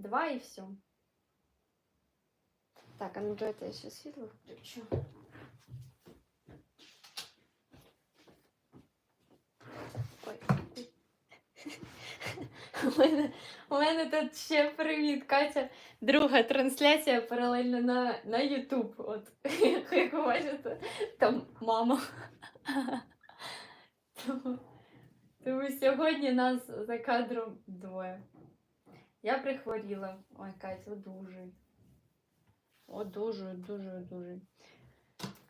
два і все. Так, а ну давайте я ще світло включу. У мене, у мене тут ще привіт, Катя. Друга трансляція паралельно на, на YouTube. От, як ви бачите, там мама. Тому, тому сьогодні нас за кадром двоє. Я прихворіла. Ой, Катя, одужуй. Одужуй, дуже, дуже.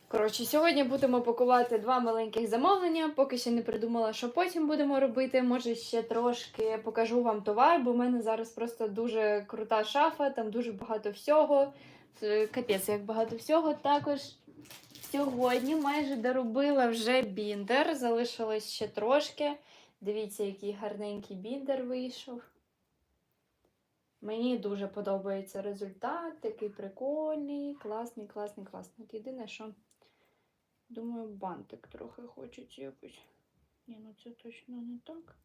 Коротше, сьогодні будемо пакувати два маленьких замовлення. Поки ще не придумала, що потім будемо робити. Може, ще трошки покажу вам товар, бо в мене зараз просто дуже крута шафа, там дуже багато всього. Це Капець, як багато всього. Також сьогодні майже доробила вже біндер. Залишилось ще трошки. Дивіться, який гарненький біндер вийшов. Мені дуже подобається результат, такий прикольний, класний, класний, класний. Єдине, що думаю, бантик трохи хочеться якось. Ні, ну це точно не так.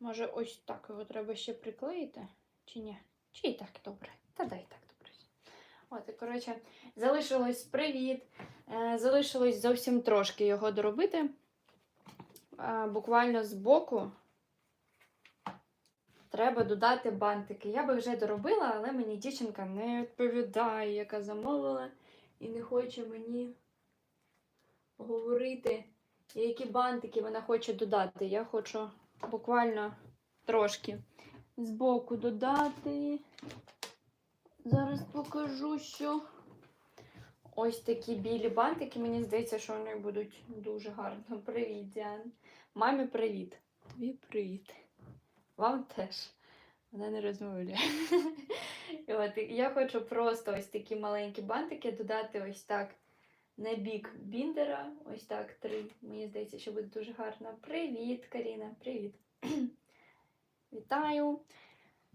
Може, ось так його треба ще приклеїти, чи ні? Чи і так добре? Та дай так добре. От, і коротше, залишилось привіт. Е, залишилось зовсім трошки його доробити. Е, буквально збоку треба додати бантики. Я би вже доробила, але мені дівчинка не відповідає, яка замовила, і не хоче мені говорити, які бантики вона хоче додати. Я хочу буквально трошки збоку додати. Зараз покажу, що ось такі білі бантики. Мені здається, що вони будуть дуже гарно. Привіт, Діан. Мамі привіт. Тобі привіт. Вам теж. Вона не розмовляє. І от, я хочу просто ось такі маленькі бантики додати ось так на бік біндера. Ось так три. Мені здається, що буде дуже гарно. Привіт, Каріна, привіт. Вітаю.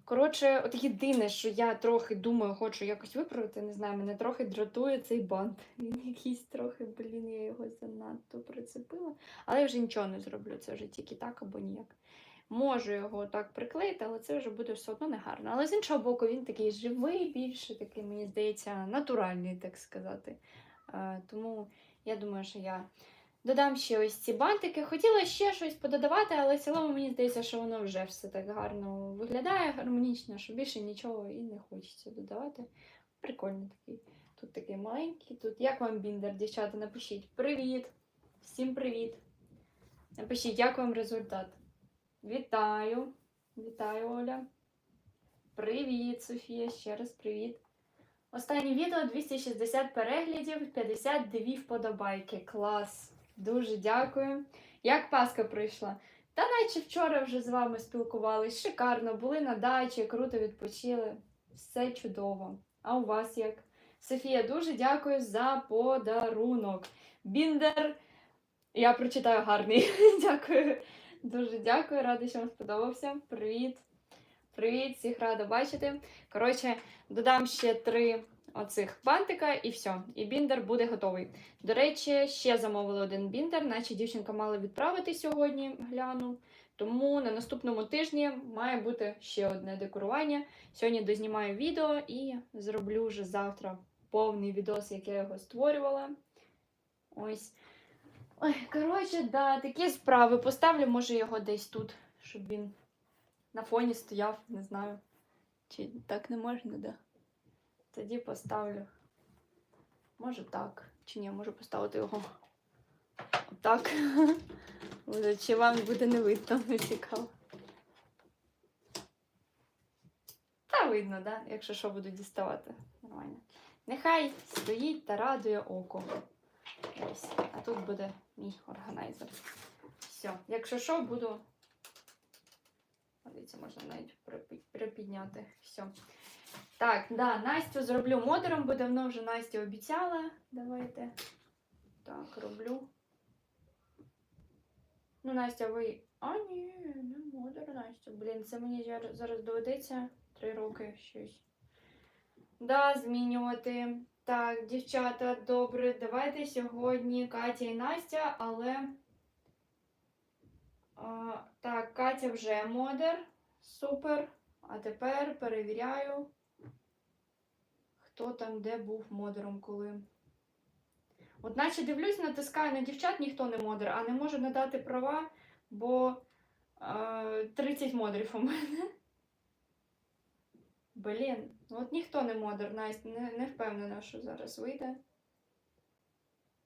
Коротше, от єдине, що я трохи думаю, хочу якось виправити, не знаю, мене трохи дратує цей бант. Він якийсь трохи, блін, я його занадто прицепила. Але я вже нічого не зроблю, це вже тільки так або ніяк. Можу його так приклеїти, але це вже буде все одно негарно. Але з іншого боку, він такий живий, більше такий, мені здається, натуральний, так сказати. Е, Тому я думаю, що я додам ще ось ці бантики. Хотіла ще щось пододавати, але в цілому мені здається, що воно вже все так гарно виглядає, гармонічно, що більше нічого і не хочеться додавати. Прикольний такий. Тут такий маленький. Тут як вам біндер, дівчата, напишіть привіт! Всім привіт! Напишіть, як вам результат. Вітаю! Вітаю, Оля! Привіт, Софія! Ще раз привіт! Останнє відео 260 переглядів, 52 вподобайки. Клас! Дуже дякую. Як Паска пройшла? Та наче вчора вже з вами спілкувались. Шикарно, були на дачі, круто відпочили. Все чудово. А у вас як? Софія, дуже дякую за подарунок. Біндер. Я прочитаю гарний. Дякую. Дуже дякую, рада, що вам сподобався. Привіт. Привіт, всіх рада бачити. Коротше, додам ще три оцих бантика і все. І біндер буде готовий. До речі, ще замовили один біндер, наче дівчинка мала відправити сьогодні, гляну. Тому на наступному тижні має бути ще одне декорування. Сьогодні дознімаю відео і зроблю вже завтра повний відос, як я його створювала. Ось. Ой, коротше, да, такі справи. Поставлю, може, його десь тут, щоб він на фоні стояв, не знаю. Чи так не можна, да? Тоді поставлю. Може так. Чи ні, можу поставити його отак. Чи вам буде не видно, не цікаво. Та видно, да? Якщо що буду діставати. Нормально. Нехай стоїть та радує око. Ось. А тут буде мій органайзер. Все. Якщо що, буду. Дивіться, можна навіть припідняти. Все. Так, да, Настю зроблю модером, бо давно вже Настя обіцяла. Давайте. Так, роблю. Ну, Настя, ви. А, ні, не модер, Настя. Блін, це мені зараз доведеться три роки щось. Да, змінювати. Так, дівчата, добре, давайте сьогодні Катя і Настя, але. А, так, Катя вже модер. Супер. А тепер перевіряю, хто там де був модером коли. От наче дивлюсь, натискаю на дівчат, ніхто не модер, а не можу надати права, бо е, 30 модерів у мене. Блін, от ніхто не модер, Настя, не, не впевнена, що зараз вийде.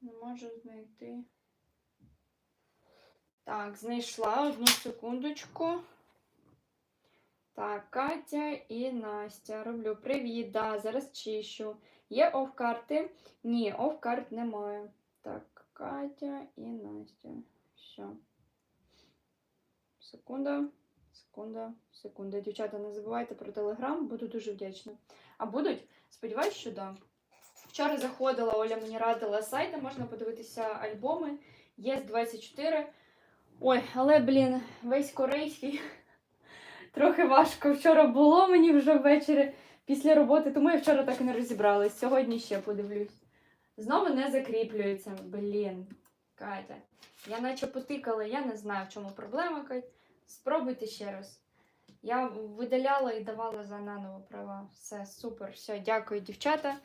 Не можу знайти. Так, знайшла одну секундочку. Так, Катя і Настя. Роблю привіт, да, зараз чищу. Є оф-карти? Ні, оф-карт немає. Так, Катя і Настя. Все. Секунда, секунда, секунда. Дівчата, не забувайте про телеграм, буду дуже вдячна. А будуть? Сподіваюсь, що да. Вчора заходила, Оля мені радила сайт, де можна подивитися альбоми. Є 24. Ой, але, блін, весь корейський. Трохи важко вчора було мені вже ввечері після роботи, тому я вчора так і не розібралась. Сьогодні ще подивлюсь. Знову не закріплюється. Блін, Катя. Я наче потикала, я не знаю, в чому проблема, Кать. Спробуйте ще раз. Я видаляла і давала за наново права. Все, супер, все, дякую, дівчата.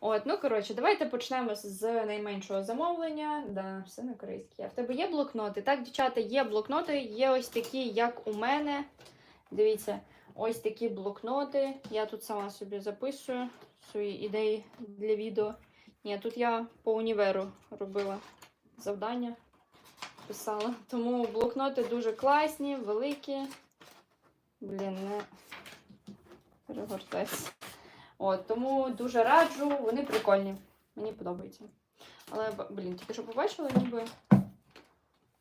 От, ну коротше, давайте почнемо з найменшого замовлення. Да, все на корейській. А в тебе є блокноти? Так, дівчата, є блокноти, є ось такі, як у мене. Дивіться, ось такі блокноти. Я тут сама собі записую свої ідеї для відео. Ні, тут я по універу робила завдання, писала. Тому блокноти дуже класні, великі. Блін, не перегортайся. Тому дуже раджу, вони прикольні. Мені подобається. Але, блін, тільки що побачила, ніби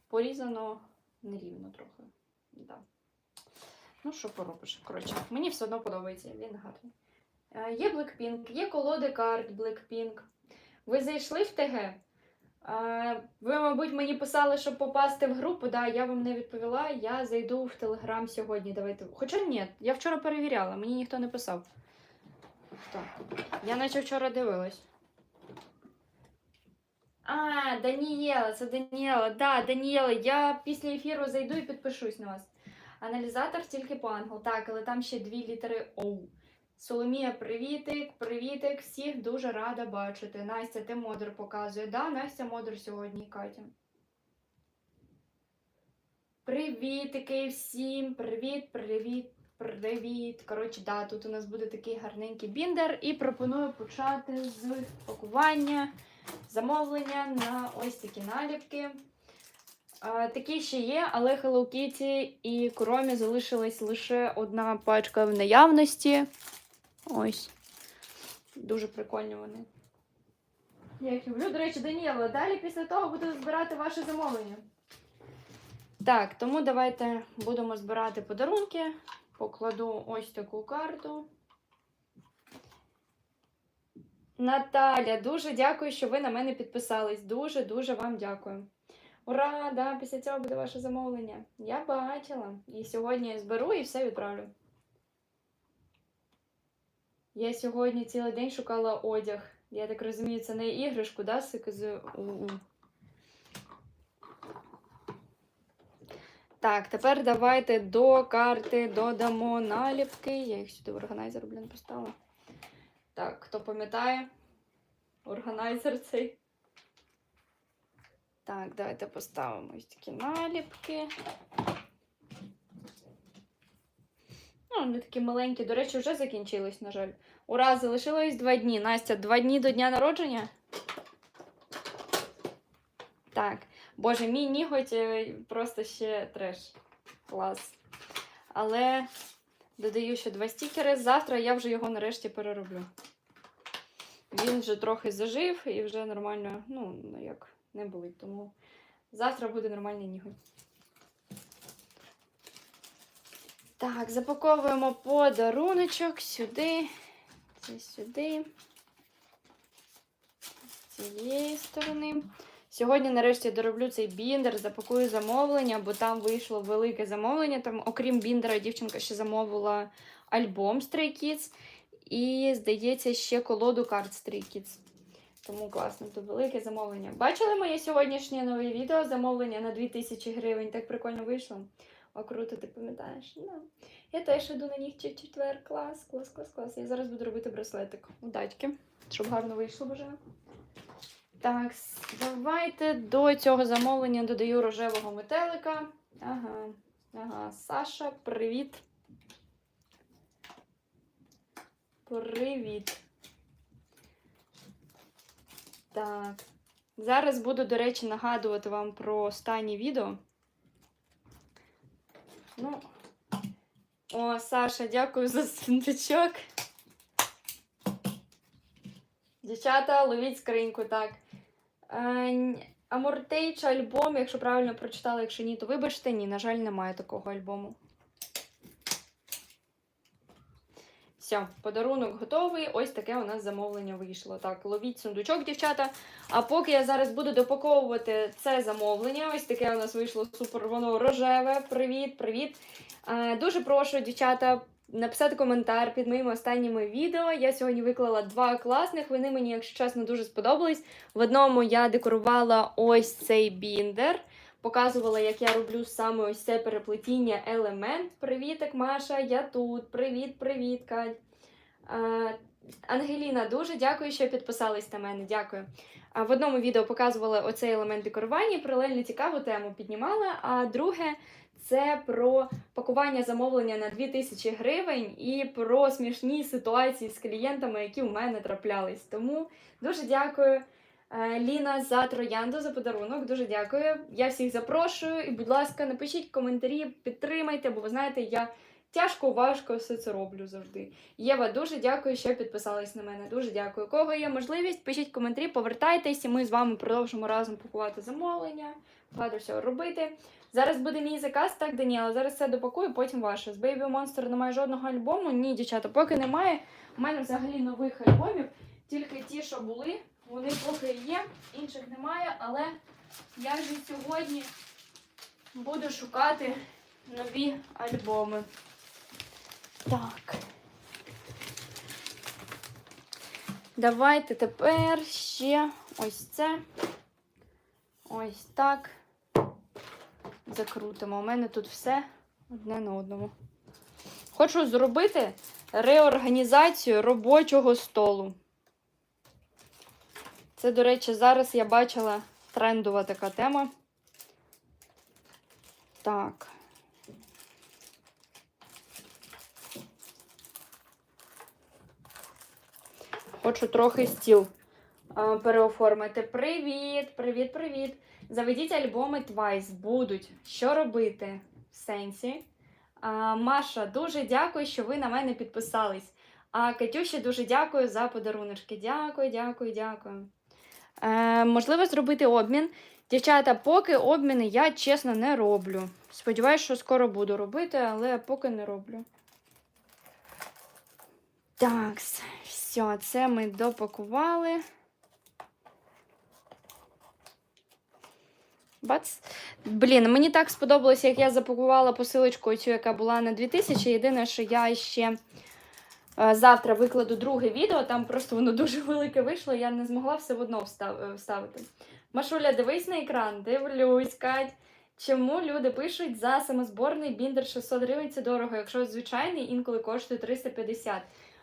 порізано нерівно трохи. Да. Ну, що поробиш? Коротше, мені все одно подобається, він гарний. Е, Є Blackpink, є колоди карт Blackpink. Ви зайшли в ТГ. Ви, мабуть, мені писали, щоб попасти в групу. Да, я вам не відповіла. Я зайду в Телеграм сьогодні. Давайте. Хоча ні, я вчора перевіряла, мені ніхто не писав. Хто? Я наче вчора дивилась. А, Даніела, це Даніела. Да, Даніела, я після ефіру зайду і підпишусь на вас. Аналізатор тільки по ангел. Так, але там ще дві літери О. Соломія, привітик, привітик. Всіх дуже рада бачити. Настя, ти модер показує. Да, Настя модер сьогодні, Катя. Привітики всім! Привіт, привіт, привіт. Коротше, да, тут у нас буде такий гарненький біндер. І пропоную почати з пакування замовлення на ось такі наліпки. А, такі ще є, але Hello Kitty і Куромі залишилась лише одна пачка в наявності. Ось. Дуже прикольні вони. Я їх люблю. До речі, Даніела, далі після того буду збирати ваше замовлення. Так, тому давайте будемо збирати подарунки. Покладу ось таку карту. Наталя, дуже дякую, що ви на мене підписались. Дуже-дуже вам дякую. Ура! Да, після цього буде ваше замовлення. Я бачила. І сьогодні я зберу і все відправлю. Я сьогодні цілий день шукала одяг. Я так розумію, це не іграшку, да, з Так, тепер давайте до карти додамо наліпки. Я їх сюди в органайзер, блін, поставила. Так, хто пам'ятає? Органайзер цей. Так, давайте поставимо ось такі наліпки. Ну, вони такі маленькі. До речі, вже закінчились, на жаль. Ура, залишилось два дні. Настя, два дні до дня народження? Так. Боже, мій ніготь е, просто ще треш. Клас. Але додаю ще два стікери. Завтра я вже його нарешті перероблю. Він вже трохи зажив і вже нормально, ну, ну як, не болить. Тому завтра буде нормальний ніготь. Так, запаковуємо подаруночок сюди. Це сюди. З цієї сторони. Сьогодні, нарешті, дороблю цей біндер, запакую замовлення, бо там вийшло велике замовлення. Там, окрім біндера, дівчинка ще замовила альбом Stray Kids. І, здається, ще колоду карт Stray Kids. Тому класно, то велике замовлення. Бачили моє сьогоднішнє нове відео? Замовлення на 2000 гривень. Так прикольно вийшло. А круто, ти пам'ятаєш? Да. Я теж йду на них четвер. Клас, клас, клас, клас. Я зараз буду робити браслетик. Удачки, щоб гарно вийшло бажаю. Так, давайте до цього замовлення додаю рожевого метелика. Ага, ага. Саша, привіт. Привіт. Так. Зараз буду, до речі, нагадувати вам про останнє відео. Ну. О, Саша, дякую за сундучок. Дівчата, ловіть скриньку, так. Е, Амортейч альбом, якщо правильно прочитала, якщо ні, то вибачте, ні, на жаль, немає такого альбому. Все, подарунок готовий. Ось таке у нас замовлення вийшло. Так, ловіть сундучок, дівчата. А поки я зараз буду допаковувати це замовлення, ось таке у нас вийшло супер, воно рожеве. Привіт, привіт. Е, дуже прошу, дівчата, написати коментар під моїми останніми відео. Я сьогодні виклала два класних. Вони мені, якщо чесно, дуже сподобались. В одному я декорувала ось цей біндер. Показувала, як я роблю саме ось це переплетіння елемент. Привітик, Маша, я тут. Привіт, привіт, Кать. Ангеліна, дуже дякую, що підписались на мене. Дякую. В одному відео показувала оцей елемент декорування, паралельно цікаву тему піднімала. А друге це про пакування замовлення на 2000 гривень і про смішні ситуації з клієнтами, які у мене траплялись. Тому дуже дякую. Е, Ліна за троянду за подарунок. Дуже дякую. Я всіх запрошую. І, будь ласка, напишіть коментарі, підтримайте, бо ви знаєте, я тяжко, важко все це роблю завжди. Єва, дуже дякую, що підписались на мене. Дуже дякую. Кого є можливість, пишіть коментарі, повертайтесь, і ми з вами продовжимо разом пакувати замовлення, багато всього робити. Зараз буде мій заказ, так, Даніела. Зараз все допакую, потім ваше. З Baby Monster немає жодного альбому. Ні, дівчата, поки немає. У мене взагалі нових альбомів, тільки ті, що були. Вони поки є, інших немає, але я вже сьогодні буду шукати нові альбоми. Так. Давайте тепер ще ось це. Ось так. Закрутимо. У мене тут все одне на одному. Хочу зробити реорганізацію робочого столу. Це, до речі, зараз я бачила трендова така тема. Так. Хочу трохи стіл переоформити. Привіт, привіт, привіт. Заведіть альбоми Twice. Будуть. Що робити? В сенсі. А, Маша, дуже дякую, що ви на мене підписались. А Катюші дуже дякую за подаруночки. Дякую, дякую, дякую. Е, можливо, зробити обмін. Дівчата, поки обміни я чесно не роблю. Сподіваюсь, що скоро буду робити, але поки не роблю. Так, все, це ми допакували. Бац. Блін, мені так сподобалося, як я запакувала посилочку, цю, яка була на 2000. Єдине, що я ще завтра викладу друге відео, там просто воно дуже велике вийшло, я не змогла все в одно е, вставити. Машуля, дивись на екран, дивлюсь, Кать. Чому люди пишуть за самозборний біндер 600 гривень це дорого, якщо звичайний інколи коштує 350.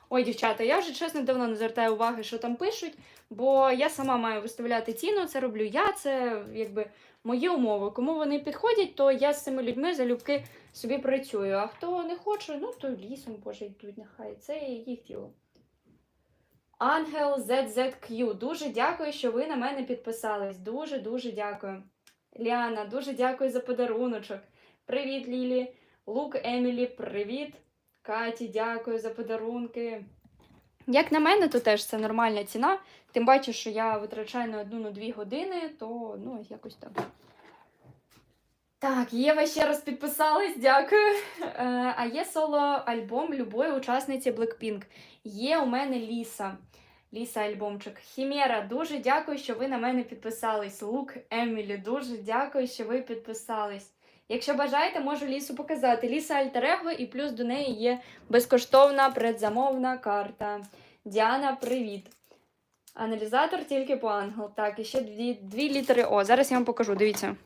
Ой, дівчата, я вже чесно давно не звертаю уваги, що там пишуть, бо я сама маю виставляти ціну, це роблю я, це якби мої умови. Кому вони підходять, то я з цими людьми залюбки собі працюю. А хто не хоче, ну то лісом боже йдуть, нехай це їх діло. Ангел ZZQ. Дуже дякую, що ви на мене підписались. Дуже дуже дякую. Ліана, дуже дякую за подаруночок. Привіт, Лілі. Лук Емілі, привіт. Каті, дякую за подарунки. Як на мене, то теж це нормальна ціна. Тим паче, що я витрачаю на одну на дві години, то ну, якось так. Так, Єва ще раз підписалась, дякую. Е, а є соло-альбом любої учасниці Blackpink. Є у мене Ліса. Ліса альбомчик. Хімера, дуже дякую, що ви на мене підписались. Лук Емілі, дуже дякую, що ви підписались. Якщо бажаєте, можу лісу показати. Ліса Альтерего, і плюс до неї є безкоштовна предзамовна карта. Діана, привіт. Аналізатор тільки по ангел. Так, і ще дві, дві літери О. Зараз я вам покажу. Дивіться.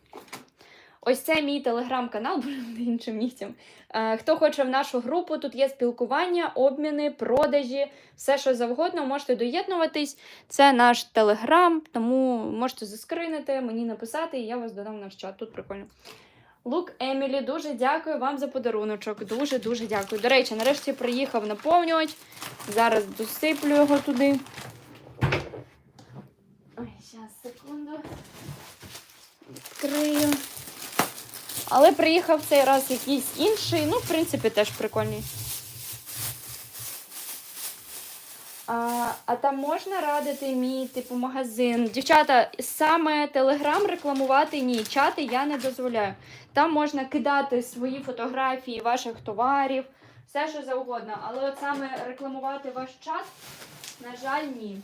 Ось це мій телеграм-канал, іншим нігтям. Е, Хто хоче в нашу групу, тут є спілкування, обміни, продажі, все що завгодно, можете доєднуватись. Це наш телеграм, тому можете заскринити, мені написати, і я вас додам в наш чат. Тут прикольно. Лук Емілі, дуже дякую вам за подаруночок. Дуже дуже дякую. До речі, нарешті приїхав наповнювач. Зараз досиплю його туди. Ой, зараз, секунду. Відкрию. Але приїхав цей раз якийсь інший, ну, в принципі, теж прикольний. А, а там можна радити мій типу магазин? Дівчата, саме Телеграм рекламувати ні, чати я не дозволяю. Там можна кидати свої фотографії ваших товарів, все що завгодно. Але от саме рекламувати ваш чат, на жаль, ні.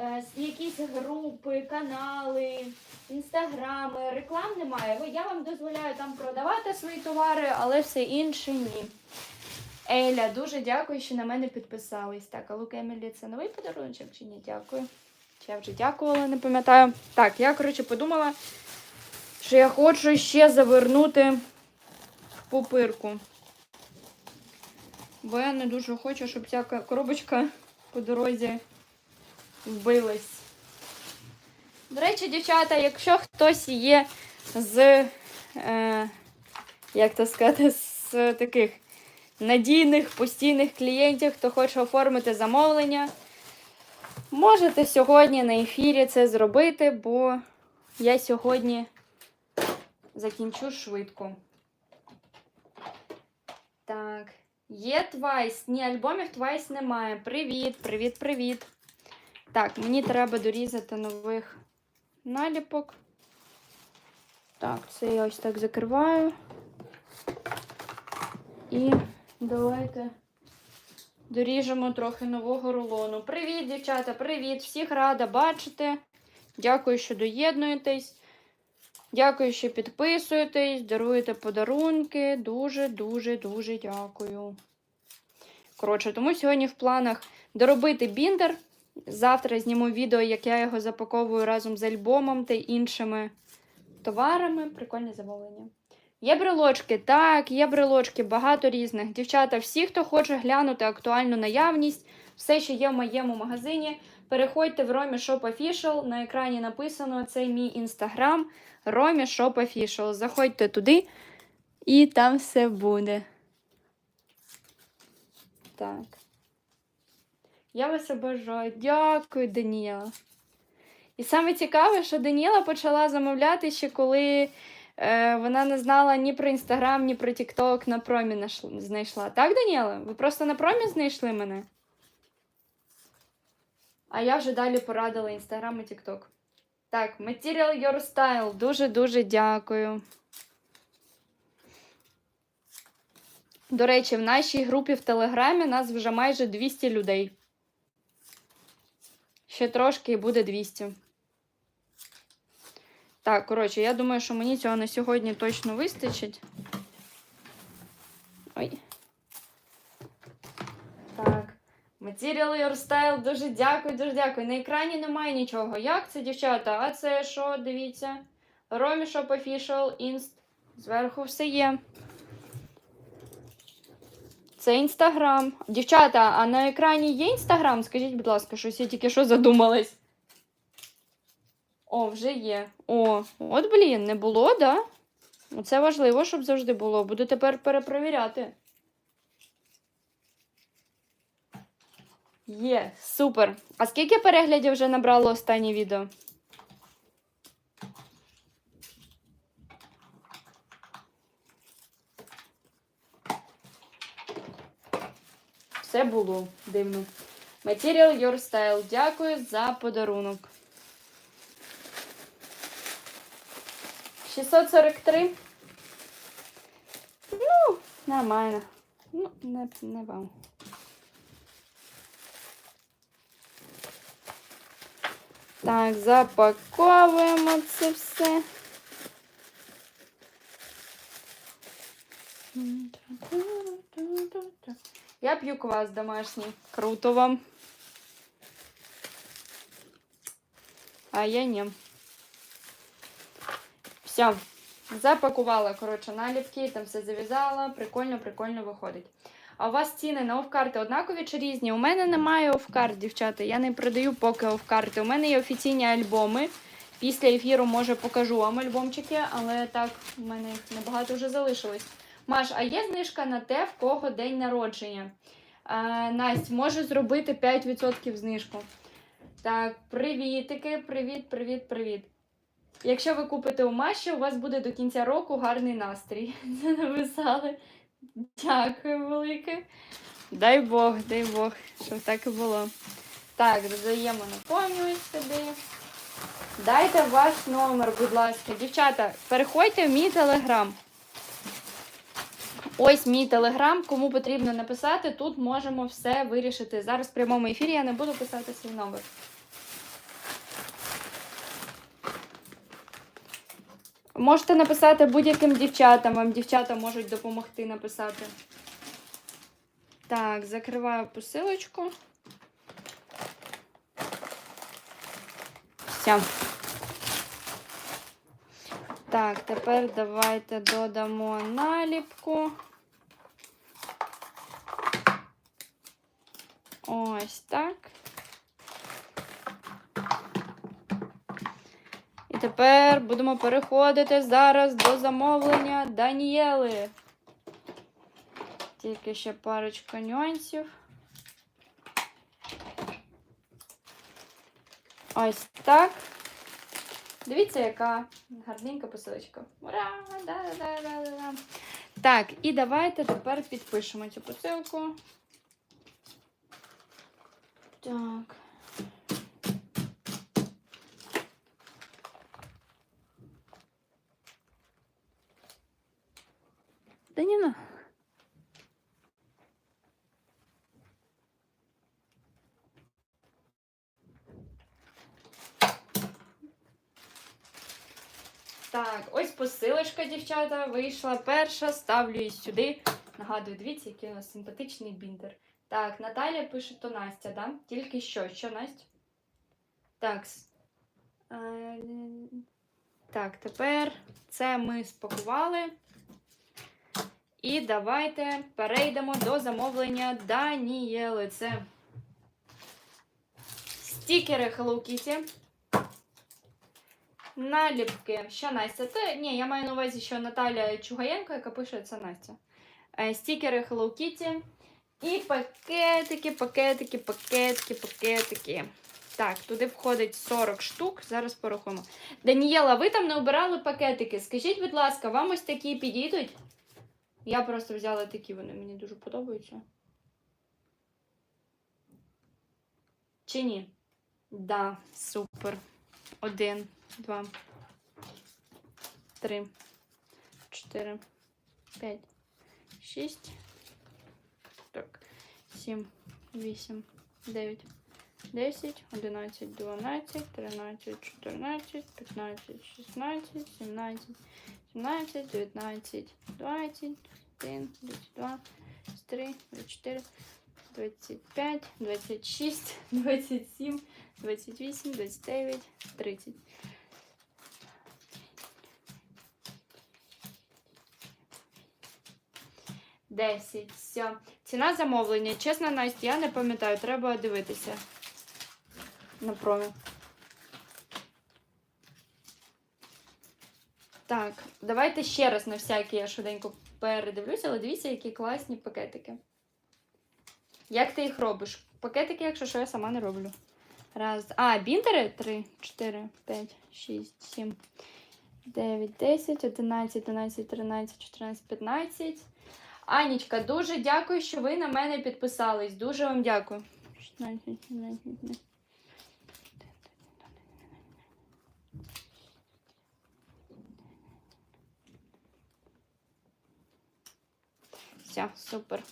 Е, якісь групи, канали, інстаграми, реклам немає. Я вам дозволяю там продавати свої товари, але все інше ні. Еля, дуже дякую, що на мене підписались. Так, а Лука Емілі це новий подарунок чи ні? Дякую. Чи я вже дякувала, не пам'ятаю. Так, я, коротше, подумала, що я хочу ще завернути в пупирку. Бо я не дуже хочу, щоб ця коробочка по дорозі вбилась. До речі, дівчата, якщо хтось є з, е, як то сказати, з таких надійних постійних клієнтів, хто хоче оформити замовлення, можете сьогодні на ефірі це зробити, бо я сьогодні закінчу швидко. Так, є Twice. Ні, альбомів Twice немає. Привіт, привіт, привіт. Так, мені треба дорізати нових наліпок. Так, це я ось так закриваю. І давайте доріжемо трохи нового рулону. Привіт, дівчата, привіт! Всіх рада бачити. Дякую, що доєднуєтесь. Дякую, що підписуєтесь, даруєте подарунки. Дуже, дуже, дуже дякую. Коротше, тому сьогодні в планах доробити біндер. Завтра зніму відео, як я його запаковую разом з альбомом та іншими товарами. Прикольне замовлення. Є брелочки, так, є брелочки, багато різних. Дівчата, всі, хто хоче глянути актуальну наявність, все, що є в моєму магазині, переходьте в Romі Shop Official. На екрані написано це мій інстаграм Romі Shop Official. Заходьте туди, і там все буде. Так. Я вас обожаю. Дякую, Даніела. І саме цікаве, що Даніела почала замовляти ще коли вона не знала ні про інстаграм, ні про Тікток, на промі знайшла. Так, Даніела? Ви просто на промі знайшли мене? А я вже далі порадила інстаграм і Тікток. Так, Material Your Style. Дуже-дуже дякую. До речі, в нашій групі в Телеграмі нас вже майже 200 людей. Ще трошки і буде 200. Так, коротше, я думаю, що мені цього на сьогодні точно вистачить. Ой. Так. Material Your Style, дуже дякую, дуже дякую. На екрані немає нічого. Як це, дівчата? А це що? Дивіться. Shop Official, Inst. Зверху все є. Це інстаграм. Дівчата, а на екрані є інстаграм? Скажіть, будь ласка, щось я тільки що задумалась. О, вже є. О, от блін, не було, да? Це важливо, щоб завжди було. Буду тепер перепровіряти. Є, супер. А скільки переглядів вже набрало останнє відео? Все було дивно. Material Your Style. Дякую за подарунок. 643. Ну, нормально. Ну, не, не вам. Так, запаковуємо це все. Я п'ю квас домашній. Круто вам. А я ні. Все. Запакувала, коротше, наліпки, там все зав'язала. Прикольно, прикольно виходить. А у вас ціни на офкарти однакові чи різні? У мене немає офкарт, дівчата. Я не продаю поки офкарти. У мене є офіційні альбоми. Після ефіру, може, покажу вам альбомчики, але так, у мене їх небагато вже залишилось. Маш, а є знижка на те, в кого день народження? А, Настя, можу зробити 5% знижку. Так, привітики, привіт, привіт, привіт. Якщо ви купите у Маші, у вас буде до кінця року гарний настрій. Це написали. Дякую велике. Дай Бог, дай Бог, щоб так і було. Так, додаємо наповнюють сюди. Дайте ваш номер, будь ласка. Дівчата, переходьте в мій телеграм. Ось мій телеграм, кому потрібно написати, тут можемо все вирішити. Зараз в прямому ефірі я не буду писати свій номер. Можете написати будь-яким дівчатам, вам дівчата можуть допомогти написати. Так, закриваю посилочку. Все. Так, тепер давайте додамо наліпку. Ось так. І тепер будемо переходити зараз до замовлення Данієли. Тільки ще парочка нюансів. Ось так. Дивіться, яка гарненька посилочка. Ура! Да-да-да-да-да. Так, і давайте тепер підпишемо цю посилку. Так. Да не на. Так, ось посилочка, дівчата, вийшла перша. Ставлю її сюди. Нагадую, дивіться, який у нас симпатичний біндер. Так, Наталя пише, то Настя, да? Тільки що? Що, Настя? Так. е, Так, тепер це ми спакували. І давайте перейдемо до замовлення Данієли. Це стікери Hello Kitty. Наліпки. Що Настя? Це, ні, я маю на увазі, що Наталя Чугаєнко, яка пише, це Настя. Е, Стікери Hello Kitty. І пакетики, пакетики, пакетики, пакетики. Так, туди входить 40 штук. Зараз порахуємо. Данієла, ви там не обирали пакетики. Скажіть, будь ласка, вам ось такі підійдуть? Я просто взяла такі, вони мені дуже подобаються. Чи ні? Да, супер. Один, два, три, чотири, п'ять, шість. Так, сім, вісім, дев'ять, десять, одинадцять, дванадцять, тринадцять, чотирнадцять, п'ятнадцять, шістнадцять, сімнадцять, сімнадцять, дев'ятнадцять, двадцять, один, двадцять два, двадцять три, двадцять чотири, двадцять п'ять, двадцять шість, двадцять сім, двадцять вісім, двадцять дев'ять, тридцять. Десять. Все. Ціна замовлення. Чесно, Настя, я не пам'ятаю, треба дивитися. На промі. Так, давайте ще раз на всякий я швиденько передивлюся, але дивіться, які класні пакетики. Як ти їх робиш? Пакетики, якщо що, я сама не роблю. Раз. А, бінтери? 3, 4, 5, 6, 7, 9, 10, 11, 12, 13, 14, 15. Анічка, дуже дякую, що ви на мене підписались. Дуже вам дякую. 16, 17, 18. Все, супер.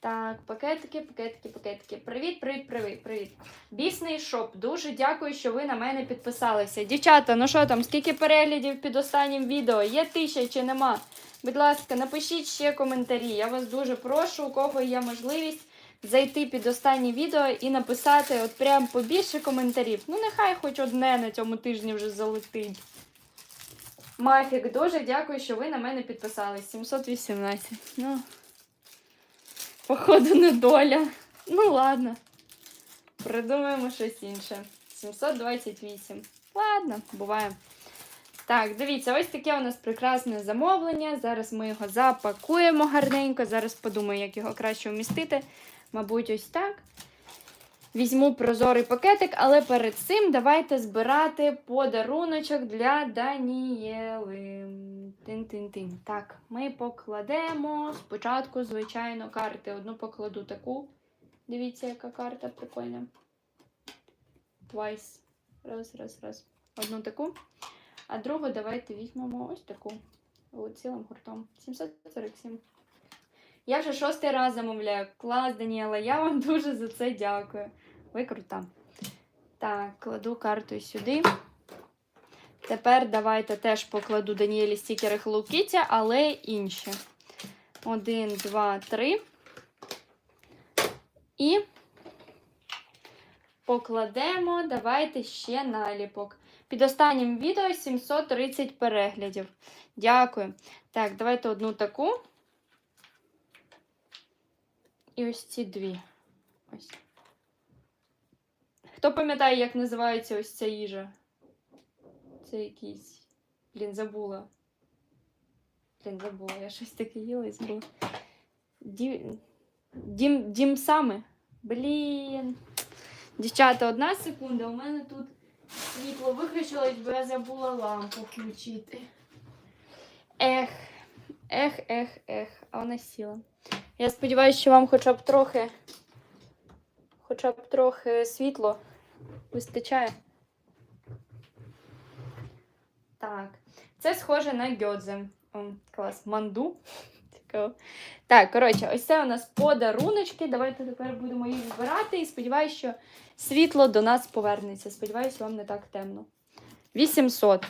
Так, пакетики, пакетики, пакетики. Привіт, привіт, привіт, привіт. Бісний шоп. Дуже дякую, що ви на мене підписалися. Дівчата, ну що там, скільки переглядів під останнім відео? Є тисяча чи нема? Будь ласка, напишіть ще коментарі. Я вас дуже прошу, у кого є можливість зайти під останнє відео і написати от прям побільше коментарів. Ну, нехай хоч одне на цьому тижні вже залетить. Мафік, дуже дякую, що ви на мене підписались. 718. Ну, походу, не доля. Ну, ладно. Придумаємо щось інше. 728. Ладно, буває. Так, дивіться, ось таке у нас прекрасне замовлення. Зараз ми його запакуємо гарненько. Зараз подумаю, як його краще вмістити. Мабуть, ось так. Візьму прозорий пакетик, але перед цим давайте збирати подаруночок для Данієли. Тин-тин-тин. Так, ми покладемо спочатку, звичайно, карти. Одну покладу таку. Дивіться, яка карта прикольна. Twice. Раз, раз, раз. Одну таку. А другу давайте візьмемо ось таку. О, цілим гуртом. 747. Я вже шостий раз замовляю. Клас, Даніела, я вам дуже за це дякую. Ви крута. Так, кладу карту сюди. Тепер давайте теж покладу Даніелі стікери Hello Kitty, але інші. Один, два, три. І покладемо, давайте ще наліпок. Під останнім відео 730 переглядів. Дякую. Так, давайте одну таку. І ось ці дві. Ось. Хто пам'ятає, як називається ось ця їжа? Це якийсь. Блін, забула. Блін, забула. Я щось таке їла і забула. Дім... Дім... Дім саме. Блін. Дівчата, одна секунда. У мене тут світло виключилось, бо я забула лампу включити. Ех, ех, ех, ех, а вона сіла. Я сподіваюся, що вам хоча б трохи, хоча б трохи світло вистачає. Так, це схоже на гьодзе. О, клас, манду. Цікаво. Так, коротше, ось це у нас подаруночки. Давайте тепер будемо їх збирати і сподіваюся, що світло до нас повернеться. Сподіваюся, вам не так темно. 800.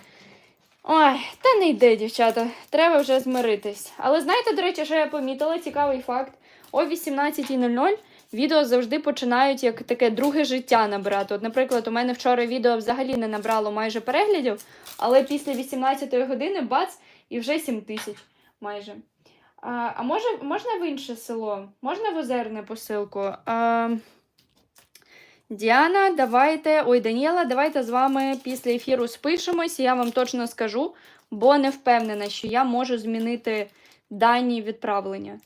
Ой, та не йде, дівчата. Треба вже змиритись. Але знаєте, до речі, що я помітила цікавий факт. О 18.00 відео завжди починають як таке друге життя набирати. От, наприклад, у мене вчора відео взагалі не набрало майже переглядів, але після 18 години бац, і вже 7 тисяч майже. А, а може, можна в інше село? Можна в озерне посилку? А, Діана, давайте. Ой, Даніела, давайте з вами після ефіру спишемось, і я вам точно скажу, бо не впевнена, що я можу змінити дані відправлення.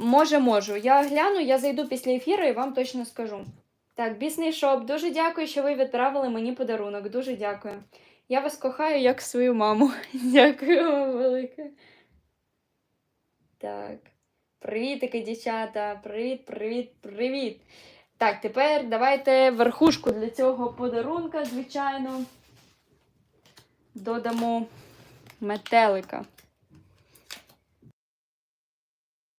Може, можу. Я гляну, я зайду після ефіру і вам точно скажу. Так, бісний шоп, дуже дякую, що ви відправили мені подарунок. Дуже дякую. Я вас кохаю як свою маму. Дякую вам велике. Так. Привітики, дівчата. Привіт, привіт, привіт. Так, тепер давайте верхушку для цього подарунка, звичайно. Додамо метелика.